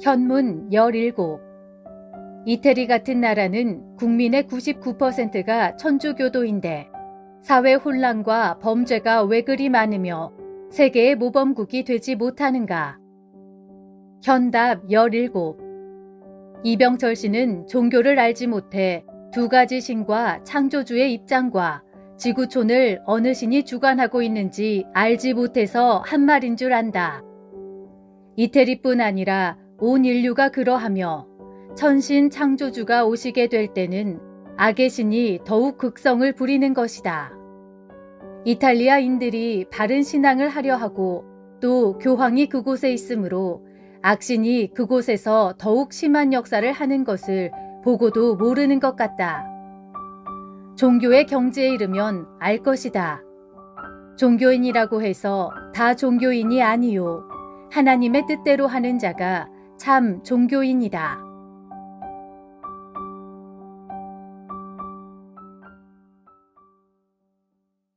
현문 17. 이태리 같은 나라는 국민의 99%가 천주교도인데 사회 혼란과 범죄가 왜 그리 많으며 세계의 모범국이 되지 못하는가? 현답 17. 이병철 씨는 종교를 알지 못해 두 가지 신과 창조주의 입장과 지구촌을 어느 신이 주관하고 있는지 알지 못해서 한 말인 줄 안다. 이태리뿐 아니라 온 인류가 그러하며 천신 창조주가 오시게 될 때는 악의 신이 더욱 극성을 부리는 것이다. 이탈리아인들이 바른 신앙을 하려 하고 또 교황이 그곳에 있으므로 악신이 그곳에서 더욱 심한 역사를 하는 것을 보고도 모르는 것 같다. 종교의 경지에 이르면 알 것이다. 종교인이라고 해서 다 종교인이 아니요. 하나님의 뜻대로 하는 자가 참 종교인이다.